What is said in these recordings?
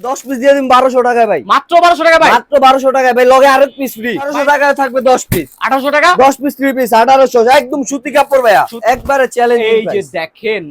দশ পিস দিয়ে দিন বারোশো টাকায় ভাই। মাত্র বারোশো টাকা ভাই? মাত্র বারোশো টাকায় ভাই লগে আরেক পিস ফ্রি বারোশো টাকায় থাকবে দশ পিস আঠারোশো টাকা? দশ পিস থ্রি পিস আঠারোশো একদম সুতি কাপড় ভাইয়া। একবারে চ্যালেঞ্জ এই যে দেখেন।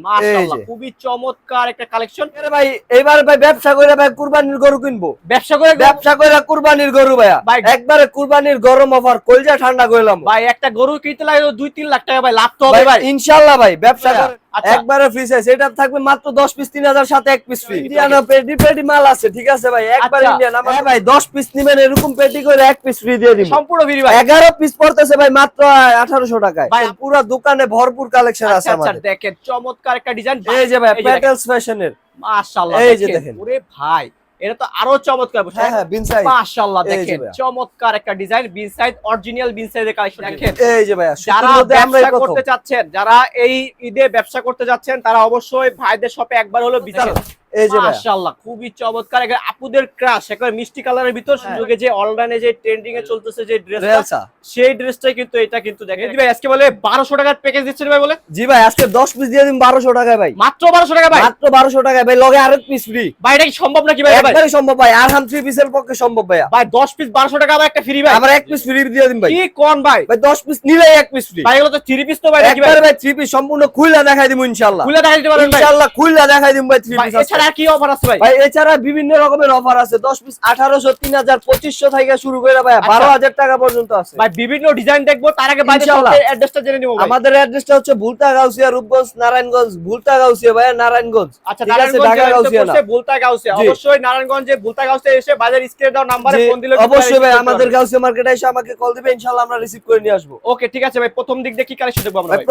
খুবই চমৎকার একটা কালেকশন ভাই এবার ভাই ব্যবসা করে ভাই কুরবানির গরু কিনবো। ব্যবসা করে ব্যবসা করে কুরবানির গরু ভাইয়া। ভাই- একবারে কুরবানির গরম অফার কলজা ঠান্ডা করলাম ভাই একটা গরু কিনতে লাগে দুই তিন লাখ টাকা ভাই লাভ তো হবে ভাই ইনশাল্লাহ ভাই ব্যবসা করে। একবারে ফ্রি সাইজ এটা থাকবে মাত্র 10 পিস 3000 সাথে এক পিস ফ্রি ইন্ডিয়ান পেডি পেডি মাল আছে ঠিক আছে ভাই? একবার আচ্ছা। ইন্ডিয়ান আমার ভাই 10 পিস নিবেন এরকম পেডি করে এক পিস ফ্রি দিয়ে দিব। সম্পূর্ণ ফ্রি ভাই। 11 পিস পড়তেছে ভাই মাত্র 1800 টাকায়। ভাই, পুরো দোকানে ভরপুর কালেকশন আছে আমাদের আচ্ছা দেখেন চমৎকার একটা ডিজাইন এই যে ভাই। প্যাটেলস ফ্যাশনের মাশাআল্লাহ এই যে দেখেন। ওরে ভাই। এটা তো আরও চমৎকার হ্যাঁ হ্যাঁ বিন সাইজ। মাশাআল্লাহ দেখেন চমৎকার একটা ডিজাইন বিন সাইজ অরিজিনাল বিন সাইজের কালেকশন দেখেন। এই যে ভাইয়া যারা ব্যবসা করতে চাচ্ছেন যারা এই ঈদে ব্যবসা করতে যাচ্ছেন তারা অবশ্যই ভাইদের শপে একবার হলো ভিজিট এই যে মাশাআল্লাহ খুবই চমৎকার। একটা আপুদের ক্রাশ একবার মিষ্টি কালারের ভিতর হ্যাঁ। সুযোগে যে অনলাইনে যে ট্রেন্ডিং এ চলতেছে যে ড্রেসটা সেই ড্রেসটাই কিন্তু এটা কিন্তু দেখেন। ভাই আজকে বলে 1200 টাকার প্যাকেজ দিচ্ছেন ভাই বলে? জি ভাই আজকে 10 পিস দিয়ে দিন 1200 টাকায় ভাই। মাত্র 1200 টাকা ভাই? মাত্র 1200 টাকায় ভাই লগে আরেক পিস ফ্রি ভাই এটা কি সম্ভব নাকি ভাই ভাই? একবারে সম্ভব ভাই থ্রি পিসের পক্ষে সম্ভব ভাইয়া। ভাই 10 পিস 1200 টাকা আবার একটা ফ্রি ভাই। এক পিস ফ্রি দিয়ে দিন ভাই। কি কোন ভাই? ভাই 10 পিস নিলেই এক পিস ফ্রি ভাই এগুলো তো থ্রি পিস তো ভাই ভাই? একবারে ভাই থ্রি পিস সম্পূর্ণ দেখাই ইনশাআল্লাহ। খুলে দেখা দিতে পারবেন ভাই? ইনশাআল্লাহ খুইলা দেখাই দিমু ভাই থ্রি পিস এছাড়া কি অফার আছে ভাই? ভাই এছাড়া বিভিন্ন রকমের অফার আছে। 10 পিস 1800 3000 2500 থেকে শুরু করে ভাই আচ্ছা। 12000 টাকা পর্যন্ত আছে। ভাই বিভিন্ন ডিজাইন দেখব তার আগে বাইরে অ্যাড্রেসটা জেনে নিব আমাদের অ্যাড্রেসটা হচ্ছে ভুলতা গাউসিয়া রূপগঞ্জ নারায়ণগঞ্জ ভুলতা গাউসিয়া ভাই নারায়ণগঞ্জ। আচ্ছা ঠিক আছে, নারায়ণগঞ্জ ঢাকা গাউসিয়া না। বুলতা গাউসিয়া অবশ্যই নারায়ণগঞ্জে বুলতা গাউসিয়া এসে বাজার স্ক্রিনে দাও নাম্বারে ফোন দিলে অবশ্যই ভাই আমাদের গাউসিয়া মার্কেটে এসে আমাকে কল দিবে ইনশাআল্লাহ আমরা রিসিভ করে নিয়ে আসব। ওকে ঠিক আছে ভাই প্রথম দিক দিয়ে কি কালেকশন দেখব আমরা ভাই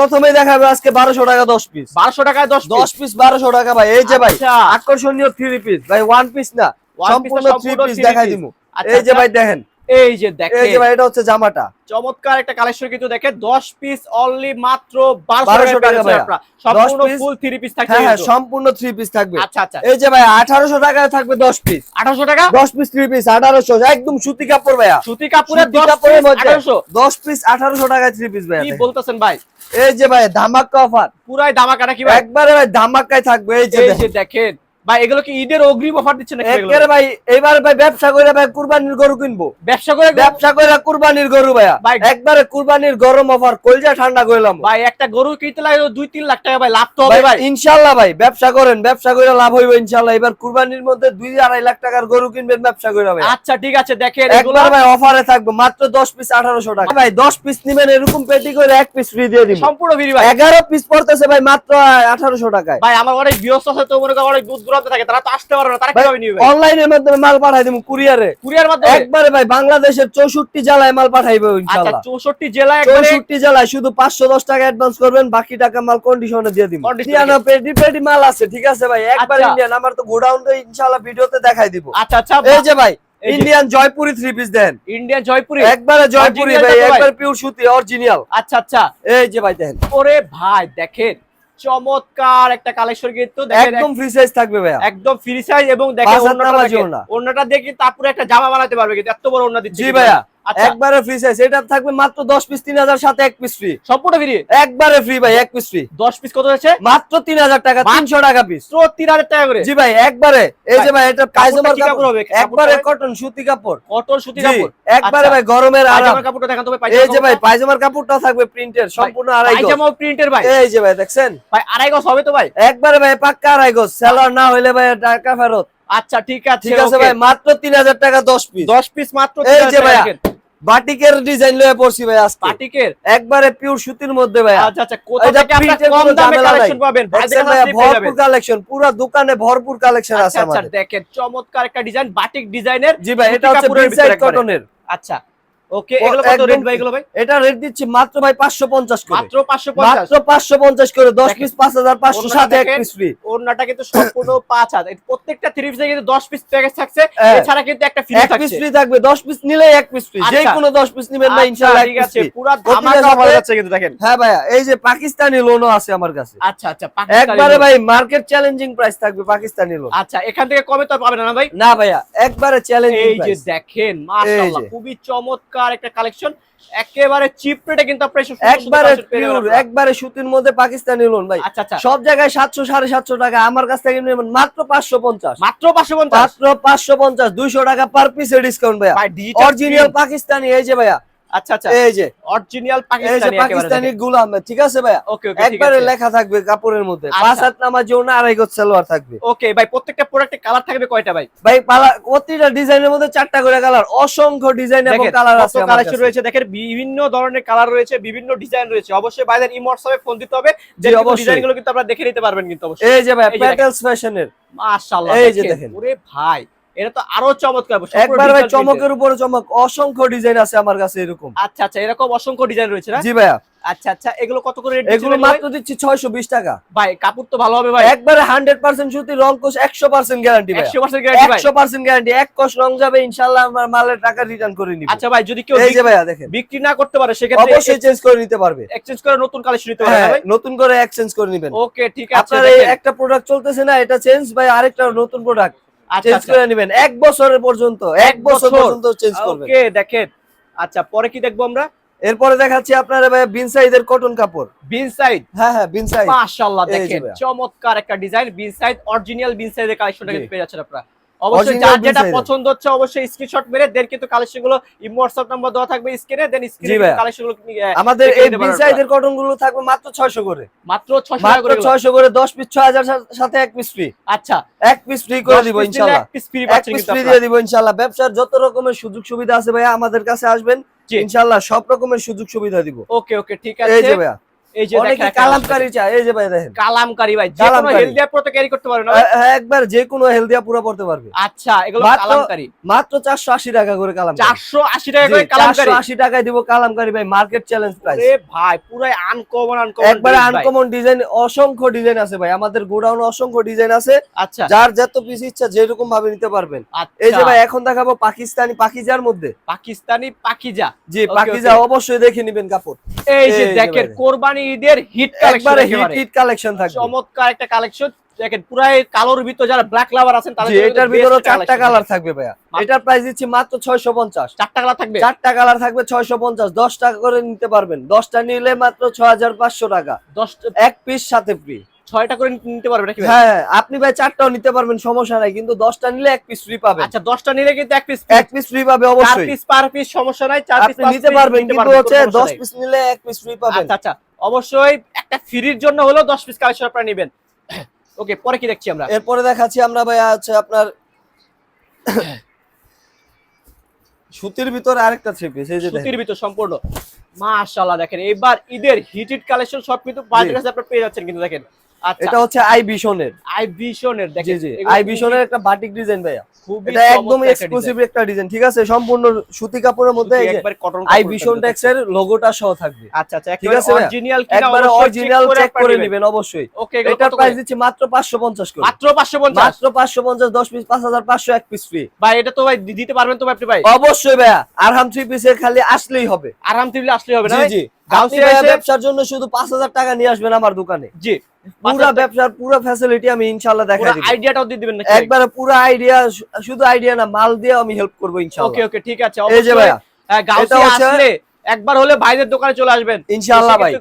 আজকে 1200 টাকা 10 পিস 1200 টাকায় 10 দশ পিস বারোশো টাকা ভাই এই যে ভাই আচ্ছা। আকর্ষণীয় থ্রি পিস ভাই ওয়ান পিস না সম্পূর্ণ থ্রি পিস দেখাই। দিমু। আচ্ছা, এই যে আচ্ছা। ভাই দেখেন। এই যে দেখেন। এই যে ভাই এটা হচ্ছে জামাটা। চমৎকার একটা কালেকশন কিন্তু দেখেন 10 পিস অনলি মাত্র 1200 1200 টাকা ভাইয়া। সম্পূর্ণ ফুল থ্রি পিস থাকছে হ্যাঁ হ্যাঁ সম্পূর্ণ থ্রি পিস থাকবে। আচ্ছা আচ্ছা। এই যে ভাই আঠারোশো টাকায় থাকবে দশ পিস 1800 টাকা? দশ পিস থ্রি পিস আঠারোশো একদম সুতি কাপড় ভাইয়া। সুতি কাপড়ের সুতি 10 পিস 1800 দশ পিস আঠারোশো টাকায় থ্রি পিস ভাইয়া কি। বলতেছেন ভাই? এই যে ভাই ধামাকা অফার পুরাই দামাকা নাকি ভাই? একবারে ভাই ধামাকায় থাকবে। এই যে এই দেখেন। ভাই এগুলো কি ঈদের অগ্রিম অফার দিচ্ছে নাকি? একেবারে ভাই এবার ভাই ব্যবসা করে ভাই কুরবানির গরু কিনবো। ব্যবসা করে ব্যবসা করে কুরবানির গরু ভাইয়া। ভাই একবারে কুরবানির গরম অফার কলজা ঠান্ডা করলাম ভাই একটা গরু কিনতে লাগে তো দুই তিন লাখ টাকা ভাই লাভ তো হবে ভাই ইনশাল্লাহ ভাই ব্যবসা করেন ব্যবসা করে লাভ হইবে ইনশাল্লাহ এবার কুরবানির মধ্যে দুই আড়াই লাখ টাকার গরু কিনবেন ব্যবসা করে ভাই আচ্ছা ঠিক আছে দেখেন এগুলো। একবার ভাই অফারে থাকবে মাত্র দশ পিস আঠারোশো টাকা। ভাই দশ পিস নিবেন এরকম পেটি করে এক পিস ফ্রি দিয়ে দিব। সম্পূর্ণ ফ্রি ভাই। এগারো পিস পড়তেছে ভাই মাত্র আঠারোশো টাকায়। ভাই আমার অনেক বিয়স আছে তো মনে করেন অনেক দূর দূরান্তে থাকে তারা তো আসতে পারবে না তারা কীভাবে নিবে? অনলাইনের মাধ্যমে মাল পাঠাই দিব কুরিয়ারে কুরিয়ার মাধ্যমে? একবারে ভাই বাংলাদেশের চৌষট্টি জেলায় মাল পাঠাইবে আচ্ছা ইনশাল্লাহ চৌষট্টি জেলা একবারে চৌষট্টি জেলায় শুধু পাঁচশো দশ টাকা অ্যাডভান্স করবেন বাকি টাকা মাল কন্ডিশনে দিয়ে দিব ইন্ডিয়ান পেডি পেডি মাল আছে ঠিক আছে ভাই? একবার আচ্ছা। ইন্ডিয়ান আমার তো গোডাউন তো ইনশাল্লাহ ভিডিওতে দেখাই দিব। আচ্ছা আচ্ছা এই যে ভাই ইন্ডিয়ান জয়পুরি থ্রি পিস দেন। ইন্ডিয়ান জয়পুরি একবারে জয়পুরি ভাই। একবার পিওর সুতি অরিজিনাল আচ্ছা আচ্ছা। এই যে ভাই দেখেন ওরে ভাই দেখেন চমৎকার একটা কালেকশন কিন্তু একদম ফ্রি সাইজ থাকবে ভাইয়া। একদম ফ্রি সাইজ এবং দেখেন ওন্নাটা দিয়ে তারপরে একটা জামা বানাতে পারবে কিন্তু এত বড় ওন্না দিচ্ছে জি ভাইয়া। একবারে ফ্রি সাইজ এটা থাকবে মাত্র 10 পিস 3000 সাথে এক পিস ফ্রি সম্পূর্ণ ফ্রি একবারে ফ্রি ভাই এক পিস ফ্রি 10 পিস কত মাত্র 3000 টাকা 300 টাকা পিস তো 3000 টাকা করে। জি ভাই একবারে। এই যে ভাই এটা পায়জামার কি কাপড় হবে? একবারে কটন সুতি কাপড়। কটন সুতি কাপড়। একবারে আচ্ছা। ভাই গরমের আরাম। কাপড়টা দেখান তো ভাই এই যে ভাই পায়জামার কাপড়টাও থাকবে প্রিন্টের সম্পূর্ণ আড়াই গজ। প্রিন্টের ভাই। এই যে ভাই দেখছেন? ভাই আড়াই গজ হবে তো ভাই? একবারে ভাই পাক্কা আড়াই গজ। সেলার না হইলে ভাই টাকা ফেরত। আচ্ছা ঠিক আছে ঠিক আছে ভাই মাত্র 3000 টাকা 10 পিস 10 পিস মাত্র এই 3000 যে দেখেন। বাটিকের ডিজাইন লয়ে পড়ছি ভাই আজকে। বাটিকের? একবারে পিওর সুতির মধ্যে ভাই আচ্ছা আচ্ছা কোথা থেকে আপনারা কম দামে কালেকশন পাবেন? যাবেন ভরপুর কালেকশন পুরো দোকানে ভরপুর কালেকশন আছে আমাদের। আচ্ছা দেখেন চমৎকার একটা ডিজাইন বাটিক ডিজাইনের জি ভাই এটা হচ্ছে একবারে। কটনের আচ্ছা ওকে এগুলো কত রেট ভাই এগুলো ভাই? এটা রেট দিচ্ছি মাত্র ভাই 550 করে। মাত্র 550 মাত্র 550 করে 10 পিস 5500 সাথে এক পিস ফ্রি ওড়নাটা কিন্তু সম্পূর্ণ 5000 এই প্রত্যেকটা থ্রি পিসে কিন্তু 10 পিস প্যাকেজ থাকছে। এছাড়া কিন্তু একটা ফ্রি এক পিস ফ্রি থাকবে 10 পিস নিলেই এক পিস ফ্রি যে। কোনো 10 পিস নেবেন না ইনশাআল্লাহ ঠিক আছে পুরো ধামাকা সাথে- অফার কিন্তু দেখেন। হ্যাঁ ভাইয়া এই যে পাকিস্তানি লোনও আছে আমার কাছে। আচ্ছা আচ্ছা পাকিস্তানি একবারে ভাই মার্কেট চ্যালেঞ্জিং প্রাইস থাকবে পাকিস্তানি লোন আচ্ছা এখান থেকে কমে তো আর পাবেন না ভাই? না ভাইয়া একবারে চ্যালেঞ্জিং এই যে দেখেন মাশাআল্লাহ খুবই চমৎকার চমৎকার একটা কালেকশন একেবারে চিপ রেটে কিন্তু একবারে পিওর একবারে সুতির মধ্যে পাকিস্তানি লোন ভাই। আচ্ছা আচ্ছা। সব জায়গায় সাতশো সাড়ে সাতশো টাকা আমার কাছ থেকে নেবেন মাত্র পাঁচশো পঞ্চাশ। মাত্র পাঁচশো পঞ্চাশ? মাত্র পাঁচশো পঞ্চাশ দুইশো টাকা পার পিসে ডিসকাউন্ট ভাইয়া। ভাই অরিজিনাল পাকিস্তানি এই যে ভাইয়া। আচ্ছা আচ্ছা। এই যে। অরিজিনাল পাকিস্তানি পাকিস্তানি গুলাম ঠিক আছে ওকে ওকে একবারে লেখা থাকবে কাপড়ের মধ্যে। আচ্ছা। পাঁচ হাত নামার জন্য আড়াই গজ সালোয়ার থাকবে। ওকে ভাই প্রত্যেকটা প্রোডাক্টে কালার থাকবে কয়টা ভাই? ভাই প্রতিটা ডিজাইনের মধ্যে চারটা করে কালার অসংখ্য ডিজাইন এবং কালার আছে কালেকশন রয়েছে। দেখেন বিভিন্ন ধরনের কালার রয়েছে বিভিন্ন ডিজাইন রয়েছে। অবশ্যই বাইরের ইমোটসবে ফোন দিতে হবে। যে জি, অবশ্যই। ডিজাইনগুলো কিন্তু আপনারা দেখে নিতে পারবেন কিন্তু অবশ্যই এই যে ভাই এই যে দেখেন। প্যাটেলস ফ্যাশনের মাশাআল্লাহ এই যে দেখেন। দেখেন। ওরে ভাই এটা তো আরও চমৎকার একবার ভাই চমকের উপরে চমক অসংখ্য ডিজাইন আছে আমার কাছে এরকম। আচ্ছা আচ্ছা এরকম অসংখ্য ডিজাইন রয়েছে না? জি ভাইয়া। আচ্ছা আচ্ছা এগুলো কত করে এগুলো মাত্র দিচ্ছি ছয়শো বিশ টাকা। ভাই কাপড় তো ভালো হবে ভাই। একবারে হান্ড্রেড পার্সেন্ট সুতি রং কোষ একশো পার্সেন্ট গ্যারান্টি ভাই 100% গ্যারান্টি ভাই। একশো পার্সেন্ট গ্যারান্টি এক কোষ রং যাবে ইনশাল্লাহ আমার মালের টাকা রিটার্ন করে নিবে। আচ্ছা ভাই যদি কেউ এই যে ভাইয়া দেখেন। বিক্রি না করতে পারে সেক্ষেত্রে অবশ্যই চেঞ্জ করে নিতে পারবে। এক্সচেঞ্জ করে নতুন কালেকশন নিতে পারে হ্যাঁ ভাই? নতুন করে এক্সচেঞ্জ করে নিবেন। ওকে ঠিক আছে আপনার একটা প্রোডাক্ট চলতেছে না এটা চেঞ্জ ভাই আরেকটা নতুন প্রোডাক্ট চেঞ্জ আচ্ছা। করে নিবেন। এক বছরের পর্যন্ত এক বছর? পর্যন্ত চেঞ্জ করবেন। ওকে দেখেন। আচ্ছা পরে কি দেখব আমরা? এরপরে দেখাচ্ছি আপনার ভাই বিন সাইজের কটন কাপড়। বিন হ্যাঁ হ্যাঁ বিন সাইজ। মাশাআল্লাহ দেখেন। চমৎকার একটা ডিজাইন বিন অরিজিনাল বিন সাইজের কালেকশনটা পেয়ে যাচ্ছেন আপনারা। অবশ্যই যার যেটা পছন্দ হচ্ছে অবশ্যই স্ক্রিনশট মেরে দেন কিন্তু কালেকশনগুলো নাম্বার দেওয়া থাকবে স্ক্রিনে দেন স্ক্রিনে কালেকশনগুলো আমাদের এই সাইজের কটনগুলো থাকবে মাত্র ছয়শো করে। মাত্র 600 করে এগুলো। ছয়শো করে দশ পিস ছয় হাজার সাথে এক পিস ফ্রি আচ্ছা। এক পিস ফ্রি করে দিব পিস ফ্রি এক পাচ্ছেন পিস কিন্তু ফ্রি দিয়ে দিব ইনশাল্লাহ। ব্যবসার যত রকমের সুযোগ সুবিধা আছে ভাইয়া আমাদের কাছে আসবেন। জি। ইনশাল্লাহ সব রকমের সুযোগ সুবিধা দিব। ওকে ওকে ঠিক এই আছে যে ভাইয়া। এই যে দেখেন কালামকারি চায় এই যে ভাই দেখেন। কালামকারি ভাই যে কোনো কালামকারী। হেলদি ক্যারি করতে পারবে না হ্যাঁ, হ্যাঁ, একবার যে কোনো হেলদিয়া পুরো পড়তে পারবে। আচ্ছা এগুলো কালামকারি। মাত্র চারশো আশি টাকা করে কালাম 480 টাকা করে কালামকারি। চারশো আশি টাকায় দিব কালামকারি ভাই মার্কেট চ্যালেঞ্জ প্রাইস আরে ভাই পুরাই আনকমন আনকমন একবারে আনকমন ডিজাইন অসংখ্য ডিজাইন আছে ভাই। আমাদের গোডাউনে অসংখ্য ডিজাইন আছে। আচ্ছা। যার যত পিস ইচ্ছা যেরকম ভাবে নিতে পারবেন। আচ্ছা। এই যে ভাই এখন দেখাবো পাকিস্তানি পাকিজার মধ্যে। পাকিস্তানি পাকিজা। জি পাকিজা অবশ্যই দেখে নিবেন কাপড়। এই যে দেখেন কোরবানি ঈদের হিট একবারে কালেকশন হিট হিট কালেকশন থাকবে। চমৎকার একটা কালেকশন দেখেন পুরাই কালোর ভিতর যারা ব্ল্যাক লাভার আছেন তাদের এটার ভিতরে চারটা কালার থাকবে ভাইয়া। এটার প্রাইস দিচ্ছি মাত্র ছয়শো পঞ্চাশ। চারটা কালার থাকবে? চারটা কালার থাকবে ছয়শো পঞ্চাশ। দশ টাকা করে নিতে পারবেন। দশটা নিলে মাত্র ছয় হাজার পাঁচশো টাকা। দশ এক পিস সাথে ফ্রি ছয়টা করে নিতে পারবে নাকি ভাই? হ্যাঁ আপনি ভাই চারটাও নিতে পারবেন সমস্যা নাই কিন্তু দশটা নিলে এক পিস ফ্রি পাবেন। আচ্ছা দশটা নিলে কিন্তু এক পিস এক পিস ফ্রি পাবে চার পিস পার পিস সমস্যা নাই চার পিস নিতে পারবেন কিন্তু হচ্ছে দশ পিস নিলে এক পিস ফ্রি পাবেন। আচ্ছা আচ্ছা। অবশ্যই একটা ফ্রির জন্য হলো দশ পিস কালেকশন আপনারা নেবেন। ওকে পরে কি দেখছি আমরা? এরপরে দেখাচ্ছি আমরা ভাইয়া হচ্ছে আপনার সুতির ভিতর আরেকটা থ্রি পিস এই যে সুতির ভিতর সম্পূর্ণ। মাশাআল্লাহ দেখেন এবার ঈদের হিটেড কালেকশন সব কিন্তু বাজারে কাছে আপনারা পেয়ে যাচ্ছেন কিন্তু দেখেন। এটা হচ্ছে আই ভিশনের আই ভিশনের দেখেন জি আই ভিশনের একটা বাটিক ডিজাইন ভাইয়া। এটা একদম এক্সক্লুসিভ একটা ডিজাইন। ঠিক আছে? সম্পূর্ণ সুতি কাপড়ের মধ্যে এই যে আই ভিশন কিন্তু লোগোটা সহ থাকবে। আচ্ছা আচ্ছা ঠিক আছে অরিজিনাল কিনা একবারে অরিজিনাল চেক করে নেবেন অবশ্যই। এগুলো প্রাইস দিচ্ছি মাত্র 550 করে। মাত্র 550 মাত্র 550 10 পিস 5500 এক পিস ফ্রি ভাই এটা তো ভাই দিতে পারবেন তো ভাই আপনি ভাই? অবশ্যই ভাইয়া। আরহাম থ্রি পিসের খালি আসলেই হবে। আরাম দিলে আসলে হবে না জি জি। ব্যবসার জন্য শুধু 5000 টাকা নিয়ে আসবেন আমার দোকানে। জি। পুরো ব্যবসার পুরো ফ্যাসিলিটি আমি ইনশাআল্লাহ দেখাই দিব। আইডিয়াটাও দিয়ে দিবেন নাকি? একবারে পুরো আইডিয়া শুধু আইডিয়া না মাল দিয়ে আমি হেল্প করব ওকে ইনশাআল্লাহ। ওকে ঠিক আছে এই যে ভাই হ্যাঁ, গাউসি আসলে একবার হলে ভাইদের দোকানে চলে আসবেন। ইনশাআল্লাহ ভাই।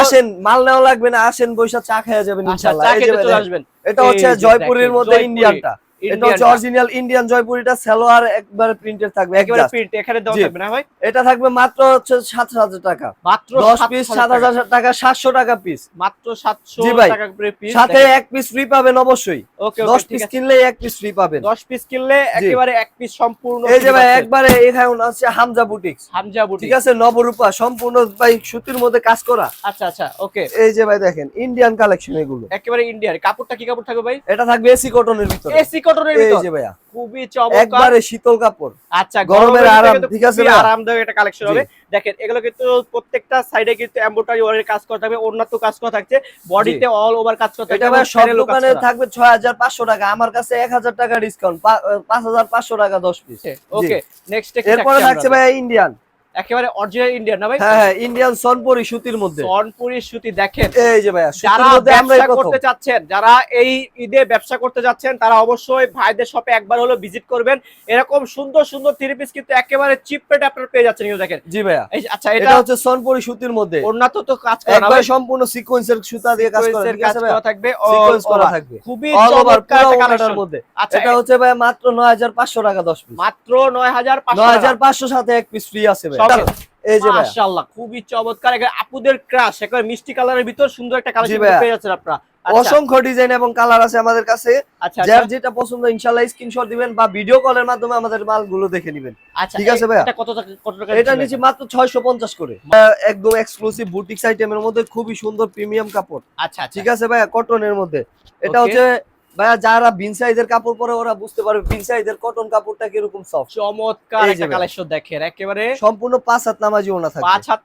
আসেন মাল নেওয়া লাগবে না আসেন বৈশা চা খেয়ে যাবেন আচ্ছা ইনশাআল্লাহ। চা খেতে চলে আসবেন। এটা হচ্ছে জয়পুরের মধ্যে ইন্ডিয়ানটা এটা হচ্ছে অরিজিনাল ইন্ডিয়ান জয়পুরিটা সালোয়ার একবারে প্রিন্টেড থাকবে একবারে প্রিন্ট এখানে দেওয়া থাকবে না ভাই? এটা থাকবে মাত্র হচ্ছে সাত হাজার টাকা। মাত্র দশ 7,000 পিস সাত হাজার টাকা। সাতশো টাকা পিস মাত্র 700 টাকা করে পিস সাথে এক পিস ফ্রি পাবেন অবশ্যই। ওকে দশ ওকে ঠিক পিস কিনলে এক পিস ফ্রি পাবেন। 10 পিস কিনলে একেবারে এক পিস সম্পূর্ণ এই যে ভাই একবারে এখানে আছে হামজা বুটিক্স হামজা বুটি ঠিক আছে নবরূপা সম্পূর্ণ ভাই সুতির মধ্যে কাজ করা। আচ্ছা আচ্ছা ওকে। এই যে ভাই দেখেন ইন্ডিয়ান কালেকশন এগুলো। একেবারে ইন্ডিয়ার কাপড়টা কি কাপড় থাকবে ভাই? এটা থাকবে এসি কটনের ভিতরে। এসি কটনের এই যে ভাইয়া। খুবই চমৎকার। একবারে শীতল কাপড়। আচ্ছা গরমের আরাম, ঠিক আছে না? আরামদায়ক একটা কালেকশন হবে। দেখেন এগুলো কিন্তু প্রত্যেকটা সাইডে কিন্তু এমব্রয়ডারি ওয়ারের কাজ করা থাকবে অন্যান্য কাজ করা থাকছে বডিতে অল ওভার কাজ করা থাকবে এটা ভাই সব দোকানে থাকবে ছয় হাজার পাঁচশো টাকা আমার কাছে এক হাজার টাকা ডিসকাউন্ট পাঁচ হাজার পাঁচশো টাকা দশ পিস ওকে নেক্সট এরপরে থাকছে ভাই ইন্ডিয়ান একেবারে অরিজিনাল ইন্ডিয়ান না ভাই? হ্যাঁ হ্যাঁ ইন্ডিয়ান সনপুরি সুতির মধ্যে। সনপুরি সুতি দেখেন। এই যে ভাইয়া যারা ব্যবসা করতে চাচ্ছেন যারা এই ঈদে ব্যবসা করতে যাচ্ছেন তারা অবশ্যই ভাইদের শপে একবার হলো ভিজিট করবেন। এরকম সুন্দর সুন্দর থ্রি পিস কিন্তু একেবারে চিপ রেটে আপনারা পেয়ে যাচ্ছেন কিন্তু দেখেন। জি ভাইয়া। আচ্ছা এটা হচ্ছে সনপুরি সুতির মধ্যে। উন্নত তো কাজ করা একবার ভাই? সম্পূর্ণ সিকোয়েন্সের সুতা দিয়ে কাজ করা। ঠিক কাজ আছে করা থাকবে। সিকোয়েন্স করা থাকবে। খুবই চমৎকার একটা কালেকশন মধ্যে। আচ্ছা এটা হচ্ছে ভাই মাত্র 9500 টাকা 10 পিস মাত্র নয় হাজার পাঁচশো 9500 সাথে এক পিস ফ্রি আছে ভাই এই যে ভাই মাশাআল্লাহ খুবই চমৎকার। আপুদের ক্রাশ একবার মিষ্টি কালারের ভিতর সুন্দর একটা কালেকশন পেয়ে যাচ্ছেন আপনারা। আচ্ছা। অসংখ্য ডিজাইন এবং কালার আছে আমাদের কাছে। আচ্ছা যার আচ্ছা, যেটা পছন্দ ইনশাআল্লাহ স্ক্রিনশট দিবেন বা ভিডিও কলের মাধ্যমে আমাদের মালগুলো দেখে নেবেন। ঠিক আছে ভাইয়া। এটা কত টাকা কত টাকা এটা নিচে? মাত্র 650 করে। একদম এক্সক্লুসিভ বুটিক্স আইটেমের মধ্যে খুবই সুন্দর প্রিমিয়াম কাপড়। আচ্ছা আচ্ছা। ঠিক আছে ভাইয়া? কটনের মধ্যে। এটা হচ্ছে ভাইয়া যারা বিন সাইজের কাপড় পরে ওরা বুঝতে পারবে বিন সাইজের কটন কাপড়টা কীরকম সফট চমৎকার একটা কালেকশন দেখেন একেবারে সম্পূর্ণ পাঁচ হাত নামাজি ওনা থাকবে। পাঁচ হাত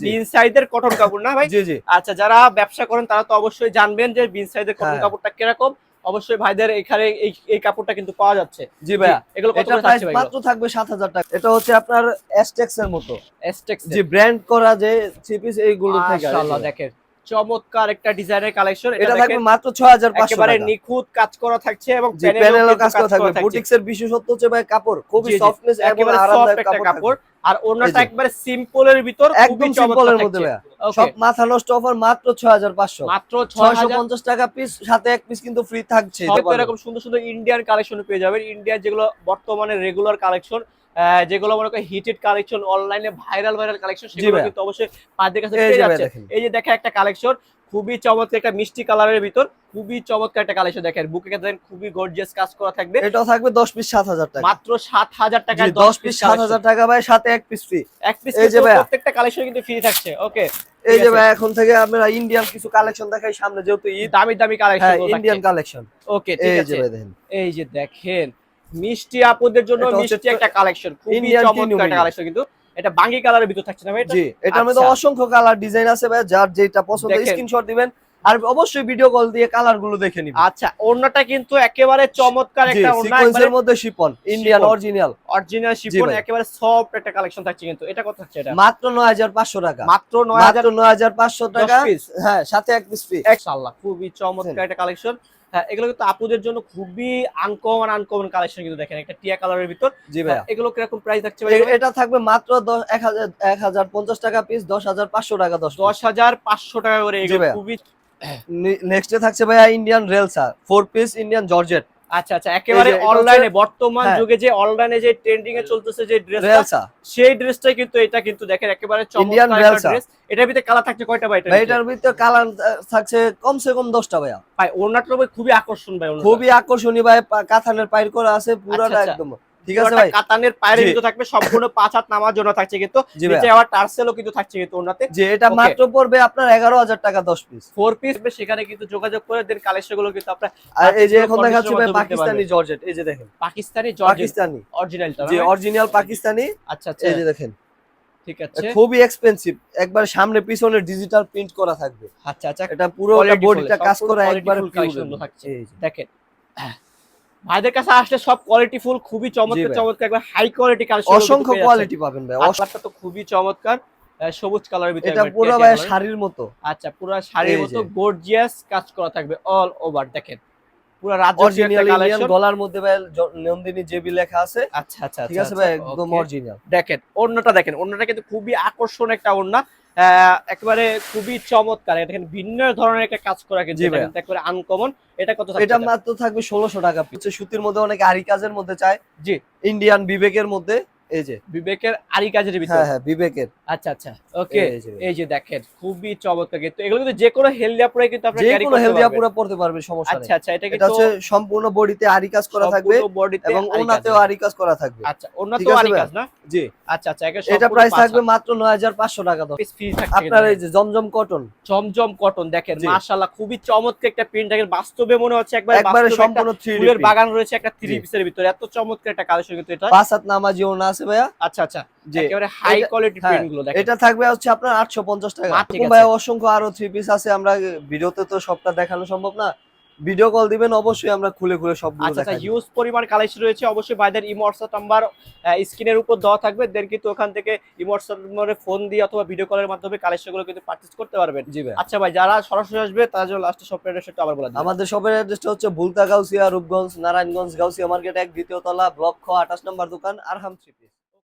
জি। বিন সাইজের কটন কাপড় না ভাই? জি জি। আচ্ছা যারা ব্যবসা করেন তারা তো অবশ্যই জানবেন যে বিন সাইজের কটন হ্যাঁ। কাপড়টা কীরকম। অবশ্যই ভাইদের এখানে এই এই কাপড়টা কিন্তু পাওয়া যাচ্ছে। জি ভাইয়া। এগুলো কত করে থাকছে ভাই মাত্র থাকবে সাত হাজার টাকা। এটা হচ্ছে আপনার এস্টেক্স এর মতো। এস্টেক্স যে ব্র্যান্ড করা যে থ্রি পিস এইগুলো থেকে মাশাআল্লাহ দেখেন। চমৎকার একটা ডিজাইনের কালেকশন এটা থাকবে মাত্র ছয় হাজার পাঁচশো একেবারে নিখুঁত কাজ করা থাকছে এবং প্যানেলও কাজ করা থাকবে। বুটিক্স এর বিশেষত্ব হচ্ছে ভাই কাপড়। খুবই সফটনেস এবং আরামদায়ক কাপড় আর ওনাটা একবারে সিম্পলের ভিতর খুবই একদম চমৎকার সিম্পলের। মধ্যে ভাইয়া। সব মাথা নষ্ট অফার মাত্র ছয় হাজার পাঁচশো। মাত্র ছয়শো পঞ্চাশ টাকা পিস সাথে এক পিস কিন্তু ফ্রি থাকছে। এরকম। সুন্দর সুন্দর ইন্ডিয়ান কালেকশন পেয়ে যাবেন। ইন্ডিয়ার যেগুলো বর্তমানে রেগুলার কালেকশন যেগুলো মনে করেন হিটেড কালেকশন অনলাইনে ভাইরাল ভাইরাল কালেকশন সেগুলো কিন্তু অবশ্যই পাদের কাছে পেয়ে যাচ্ছে। এই যে দেখেন একটা কালেকশন খুবই চমৎকার একটা মিষ্টি কালারের ভিতর খুবই চমৎকার একটা কালেকশন দেখেন। বুকে দেখেন খুবই গর্জিয়াস কাজ করা থাকবে। এটাও থাকবে দশ পিস সাত হাজার টাকা। মাত্র সাত হাজার জি, টাকায় দশ পিস সাত হাজার টাকা ভাই সাথে এক পিস ফ্রি এক পিস এই যে। প্রত্যেকটা কালেকশন কিন্তু ফ্রি থাকছে। ওকে এই যে ভাই এখন থেকে আমরা ইন্ডিয়ান কিছু কালেকশন দেখাই সামনে যেহেতু দামি দামি কালেকশন ইন্ডিয়ান কালেকশন ওকে ঠিক আছে। দেখেন। এই যে দেখেন মিষ্টি আপুদের জন্য মিষ্টি একটা কালেকশন খুবই চমৎকার একটা কালেকশন কিন্তু। এটা বাঙ্গি কালারের ভিতর থাকছে না ভাই এটা? জি এটার মধ্যে আচ্ছা। অসংখ্য কালার ডিজাইন আছে ভাই যার যেটা পছন্দ স্ক্রিনশট দিবেন। আর অবশ্যই ভিডিও কল দিয়ে কালারগুলো দেখে নিবেন। আচ্ছা ওড়নাটা কিন্তু একেবারে চমৎকার একটা ওড়না সিকোয়েন্সের মধ্যে chiffon Indian. Original original chiffon একেবারে সফট একটা কালেকশন থাকছে কিন্তু। এটা কত থাকছে এটা? মাত্র নয় হাজার পাঁচশো টাকা। মাত্র নয় হাজার মাত্র নয় হাজার পাঁচশো টাকা। পিস হ্যাঁ সাথে এক পিস ফ্রি ইনশাআল্লাহ খুবই চমৎকার একটা কালেকশন হ্যাঁ এগুলো কিন্তু আপুদের জন্য খুবই আনকমন আনকমন কালেকশন কিন্তু দেখেন একটা টিয়া কালারের ভিতর। জি ভাইয়া। এগুলো কীরকম প্রাইস থাকছে ভাই? এটা থাকবে মাত্র দশ এক হাজার এক হাজার পঞ্চাশ টাকা পিস দশ হাজার পাঁচশো টাকা দশ দশ হাজার পাঁচশো টাকা করে এগুলো। খুবই নেক্সটে থাকছে ভাইয়া ইন্ডিয়ান রেলসা ফোর পিস ইন্ডিয়ান জর্জেট আচ্ছা আচ্ছা একেবারে অনলাইনে বর্তমান হ্যাঁ। যুগে যে অনলাইনে যে ট্রেন্ডিং এ চলতেছে যে ড্রেসটা সেই ড্রেসটাই কিন্তু এটা কিন্তু দেখেন একেবারে চমৎকার ড্রেস এটার ভিতরে কালার থাকছে কয়টা ভাই এটা এটার ভিতরে কালার থাকছে কমসে কম দশটা ভাইয়া ভাই ওনাটা ভাই খুবই আকর্ষণ ভাই। খুবই আকর্ষণীয় ভাই কাঁথানের পাইর করা আছে পুরাটা আচ্ছা। একদম ঠিক আছে ভাই? কাতানের পায়ের জি। থাকবে সম্পূর্ণ পাঁচ হাত নামার জন্য থাকছে কিন্তু। নিচে আবার টার্সেলও কিন্তু থাকছে কিন্তু ওড়নাতে যে এটা মাত্র পড়বে আপনার এগারো হাজার টাকা দশ পিস ফোর পিস সেখানে কিন্তু যোগাযোগ করে দেন কালেকশনগুলো কিন্তু আপনার আর এই যে এখন দেখাচ্ছি ভাই পাকিস্তানি জর্জেট এই যে দেখেন। পাকিস্তানি জর্জ পাকিস্তানি। অরিজিনালটা যে অরিজিনাল পাকিস্তানি। আচ্ছা আচ্ছা। এই যে দেখেন। ঠিক আছে। খুবই এক্সপেন্সিভ একবার সামনে পিছনে ডিজিটাল প্রিন্ট করা থাকবে। আচ্ছা আচ্ছা। এটা পুরো বডিটা কাজ করা একবার। দেখেন। ভাইদের কাছে আসলে সব কোয়ালিটি ফুল খুবই চমৎকার চমৎকার একবার হাই কোয়ালিটি কালেকশন অসংখ্য কোয়ালিটি পাবেন ভাই অস- কালারটা তো খুবই চমৎকার। সবুজ কালারের ভিতরে এটা পুরো ভাই শাড়ির মতো। আচ্ছা পুরো শাড়ির মতো গর্জিয়াস কাজ করা থাকবে অল ওভার দেখেন। পুরো গলার মধ্যে ভাই নন্দিনী জেবি লেখা আছে আচ্ছা আচ্ছা ঠিক আচ্ছা, আছে ভাই আচ্ছা, একদম অরিজিনাল দেখেন ওড়নাটা দেখেন ওড়নাটা কিন্তু খুবই আকর্ষণ একটা ওড়না। একেবারে খুবই চমৎকার। এটা দেখেন ভিন্ন ধরনের একটা কাজ করা একেবারে আনকমন এটা কত এটা মাত্র থাকবে ষোলোশো টাকা সুতির মধ্যে অনেক আরি কাজের মধ্যে চায়। জি। ইন্ডিয়ান বিবেকের মধ্যে। এই যে। বিবেকের আরি কাজের ভিতরে? হ্যাঁ হ্যাঁ বিবেকের। আচ্ছা আচ্ছা ওকে। এই যে। দেখেন খুবই চমৎকার কিন্তু। এগুলো কিন্তু যে কোনো কিন্তু আপনি ক্যারি কোনো করতে পারবেন। পুরো পড়তে পারবে সমস্যা আচ্ছা নেই। আচ্ছা এটা এটা কিন্তু হচ্ছে সম্পূর্ণ বডিতে আরি কাজ করা থাকবে এবং ওনাতেও আরি কাজ করা থাকবে। আচ্ছা ওনা ঠিক তো আছে আরি কাজ না? জি। আচ্ছা আচ্ছা এটা প্রাইস থাকবে মাত্র নয় হাজার পাঁচশো টাকা দশ ফ্রি থাকছে আপনার এই যে জমজম কটন জমজম কটন দেখেন। মাশাআল্লাহ খুবই চমৎকার একটা প্রিন্ট দেখেন বাস্তবে মনে হচ্ছে একবার একবারে সম্পূর্ণ থ্রি একটা ফুলের বাগান রয়েছে একটা থ্রি জি। পিসের ভিতরে। এত চমৎকার একটা কালেকশন কিন্তু এটা। পাঁচ হাত নামাজি ওনা আছে ভাইয়া? আচ্ছা আচ্ছা। যে একেবারে হাই কোয়ালিটি পেন প্রিন্টগুলো দেখেন। এটা থাকবে হচ্ছে আপনার আটশো পঞ্চাশ টাকা। ঠিক আছে। ভাইয়া অসংখ্য আরও থ্রি পিস আছে। আমরা ভিডিওতে তো সবটা দেখানো সম্ভব না। ভিডিও কল দিবেন অবশ্যই আমরা খুলে খুলে সবগুলো আচ্ছা আচ্ছা হিউজ পরিমাণ কালেকশন রয়েছে। অবশ্যই ভাইদের ইমো হোয়াটসঅ্যাপ নাম্বার স্ক্রিনের উপর দেওয়া থাকবে। দেন কিন্তু ওখান থেকে ইমো হোয়াটসঅ্যাপ নম্বরে ফোন দিয়ে অথবা ভিডিও কলের মাধ্যমে কালেকশনগুলো কিন্তু পারচেজ করতে পারবেন। জি ভাই। আচ্ছা ভাই যারা সরাসরি আসবে তার জন্য লাস্টে শপের অ্যাড্রেসটা আবার বলে আমাদের শপের অ্যাড্রেসটা হচ্ছে ভুলতা গাউসিয়া রূপগঞ্জ নারায়ণগঞ্জ গাউসিয়া মার্কেট এক দ্বিতীয় তলা ব্লক খ আঠাশ নম্বর দোকান আরহাম থ্রি পিস